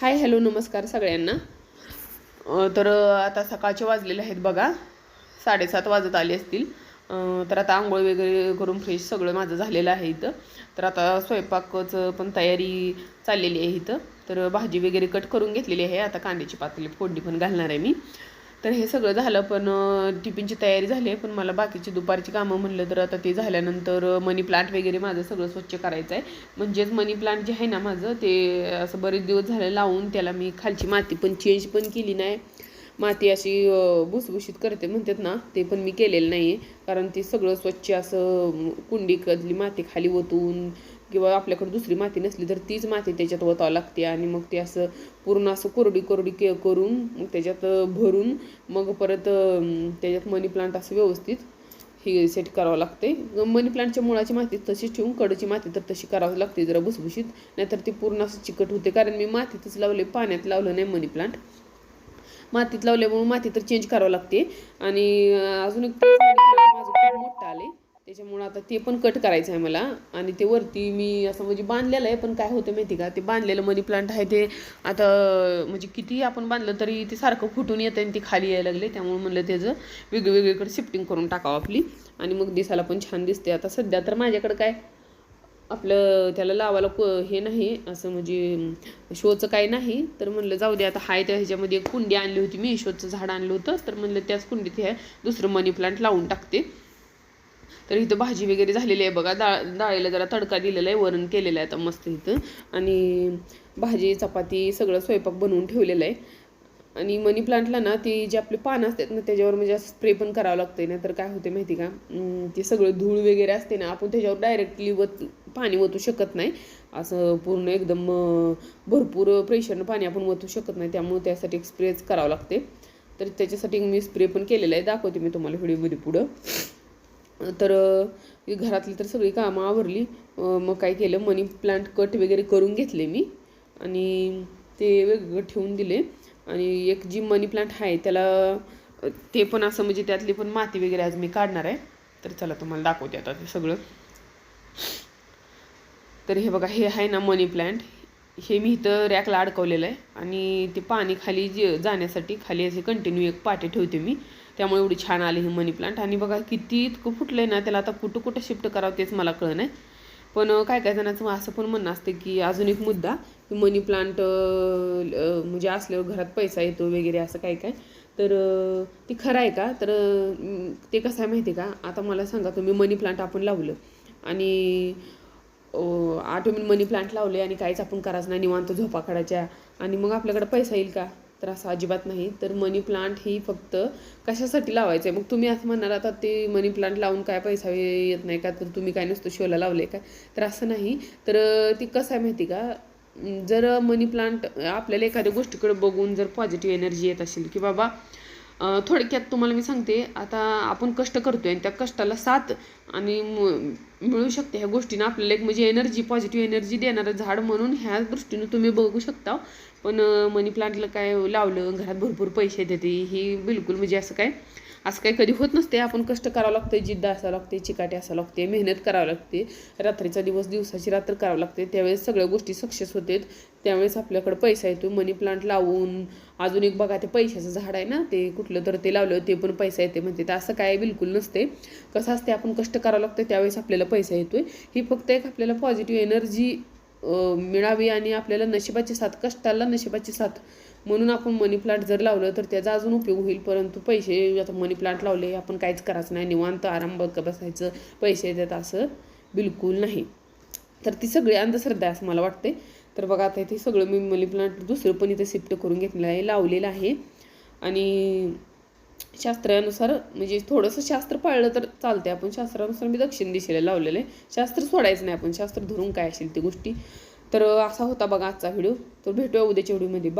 Hi hello नमस्कार सगळ्यांना. तर आता सकाळचे वाजलेले आहेत बघा. साडेसात वाजत आले असतील. तर आता आंघोळ वगैरे करून फ्रेश सगळं माझं झालेलं आहे इथं. तर आता स्वयंपाकचं पण तयारी चाललेली आहे इथं. तर भाजी वगैरे कट करून घेतलेली आहे. आता कांद्याची पातळी फोडणी पण घालणार आहे मी. तर हे सगळं झालं पण टिफिनची तयारी झाली आहे पण मला बाकीची दुपारची कामं म्हणलं तर आता ते झाल्यानंतर मनी प्लांट वगैरे माझं सगळं स्वच्छ करायचं आहे. म्हणजेच मनी प्लांट जे आहे ना माझं ते असं बरेच दिवस झाले लावून त्याला मी खालची माती पण चेंज पण केली नाही. माती अशी भुसभुशीत करते म्हणतात ना ते पण मी केलेलं नाही आहे कारण ते सगळं स्वच्छ असं अं, कुंडीकडली माती खाली ओतून किंवा आपल्याकडे दुसरी माती नसली तर तीच माती त्याच्यात ओतावं लागते आणि मग ते असं पूर्ण असं कोरडी कोरडी के करून मग त्याच्यात भरून मग परत त्याच्यात मनी प्लांट असं व्यवस्थित हे सेट करावं लागते मनी प्लांटच्या मुळाची माती तशीच ठेवून कडची माती तर तशी करावी लागते जरा भुसभुशीत. नाहीतर ती पूर्ण असं चिकट होते. कारण मी मातीतच लावले पाण्यात लावलं नाही मनी प्लांट मातीत लावल्यामुळे माती तर चेंज करावं लागते. आणि अजून एक आता ते पण कट करायचं आहे मला. आणि ते वरती मी असं म्हणजे बांधलेलं आहे पण काय होतं माहिती का? ते बांधलेलं मनी प्लांट आहे ते. आता म्हणजे किती आपण बांधलं तरी ते सारखं फुटून येतं आणि ते खाली यायला लागले त्यामुळे म्हणलं त्याचं वेगवेगळीकडे शिफ्टिंग करून टाकावं आपली. आणि मग दिसायला पण छान दिसते आता सध्या तर माझ्याकडे काय? आपलं त्याला लावायला को हे नाही असं म्हणजे शोचं काही नाही. तर म्हणलं जाऊ दे आता हाय त्या ह्याच्यामध्ये एक कुंडी आणली होती मी. शोचं झाड आणलं होतं. तर म्हणलं त्याच कुंडीत हे दुसरं मनी प्लांट लावून टाकते. तर इथं भाजी वगैरे झालेली आहे बघा. डाळ डाळीला जरा तडका दिलेला आहे वरण केलेलं आहे आता मस्त इथं. आणि भाजी चपाती सगळं स्वयंपाक बनवून ठेवलेलं आहे. आणि मनी प्लांटला ना ती जे आपले पानं असतात ना त्याच्यावर म्हणजे स्प्रे पण करावं लागतंय. ना तर काय होते माहिती का? ते सगळं धूळ वगैरे असते ना आपण त्याच्यावर डायरेक्टली वत पाणी वतू शकत नाही. असं पूर्ण एकदम भरपूर प्रेशरनं पाणी आपण वतू शकत नाही. त्यामुळे त्यासाठी एक स्प्रेच करावं लागते. तर त्याच्यासाठी मी स्प्रे पण केलेला आहे. दाखवते मी तुम्हाला व्हिडिओमध्ये पुढं. तर घरातली तर सगळी कामं आवरली. मग काय केलं मनी प्लांट कट वगैरे करून घेतले मी. आणि ते वेगवेगळं ठेवून दिले. आणि एक जी मनी प्लांट आहे त्याला ते पण असं म्हणजे त्यातली पण माती वगैरे आज मी काढणार आहे. तर चला तुम्हाला दाखवते आता ते सगळं. तर हे बघा हे आहे ना मनी प्लांट. हे मी इथं रॅकला अडकवलेलं आहे. आणि ते पाणी खाली जे जाण्यासाठी खाली असे कंटिन्यू एक पाटे ठेवते मी. त्यामुळे एवढी छान आली ही मनी प्लांट आणि बघा किती इतकं फुटलं आहे ना त्याला आता कुठं कुठं शिफ्ट करावं तेच मला कळलं नाही पण काय काय जणांचं असं पण म्हणणं असतं की अजून एक मुद्दा की मनी प्लांट म्हणजे असल्यावर घरात पैसा येतो वगैरे असं काय काय. तर ते खरं आहे का? तर ते कसं आहे माहिती आहे का? आता मला सांगा तुम्ही मनी प्लांट आपण लावलं. आणि आठवून मनी प्लांट लावले आणि काहीच आपण करायचं नाही निवांत झोपा काढायच्या. आणि मग आपल्याकडे पैसा येईल का? तर असं अजिबात नाही. तर मनी प्लांट ही फक्त कशासाठी लावायचं आहे मग तुम्ही असं म्हणणार आता ते मनी प्लांट लावून काय पैसा येत नाही का? तर तुम्ही काय नसतो शोला लावले काय तर असं नाही. तर ती कसं आहे माहिती का? जर मनी प्लांट आपल्याला एखाद्या गोष्टीकडे बघून जर पॉझिटिव्ह एनर्जी येत असेल की बाबा थोडक्यात तुम्हाला मी सांगते आता आपण कष्ट करतोय आणि त्या कष्टाला साथ आणि म- मिळू शकते ह्या गोष्टीनं आपल्याला एक म्हणजे एनर्जी पॉझिटिव्ह एनर्जी देणारं झाड म्हणून ह्या दृष्टीनं तुम्ही बघू शकता. पण मनी प्लांटला काय लावलं घरात भरपूर पैसे देते ही बिलकुल म्हणजे असं काय असं काही कधी होत नसते. आपण कष्ट करावं लागते जिद्द असावं लागते चिकाटी असावं लागते मेहनत करावं लागते. रात्रीचा दिवस दिवसाची रात्र करावं लागते. त्यावेळेस सगळ्या गोष्टी सक्सेस होतात. त्यावेळेस आपल्याकडे पैसा येतो. मनी प्लांट लावून अजून एक बघा ते पैशाचं झाड आहे ना ते कुठलं तर ते लावलं ते पण पैसा येते म्हणते. तर असं काय बिलकुल नसते. कसं असते आपण कष्ट करावं लागतं त्यावेळेस आपल्याला पैसा येतोय. ही फक्त एक आपल्याला पॉझिटिव्ह एनर्जी मिळावी आणि आपल्याला नशिबाची साथ कष्टाला नशिबाची साथ म्हणून आपण मनी प्लांट जर लावलं तर त्याचा अजून उपयोग होईल. परंतु पैसे आता मनी प्लांट लावले आपण काहीच करायचं नाही. निवांत आराम बघ बसायचं पैसे देत असं बिलकुल नाही. तर ती सगळी अंधश्रद्धा आहे असं मला वाटते तर बघा आता इथे सगळं मी मनी प्लांट दुसरं पण इथे शिफ्ट करून घेतलेलं आहे लावलेलं आहे. आणि शास्त्रानुसार म्हणजे थोडंसं शास्त्र पाळलं तर चालते आपण शास्त्रानुसार मी दक्षिण दिशेला लावलेलं आहे. शास्त्र सोडायचं नाही आपण शास्त्र धरून काय असेल ती गोष्टी. तर असा होता बघा आजचा व्हिडिओ तर भेटूया उद्याच्या व्हिडिओमध्ये बा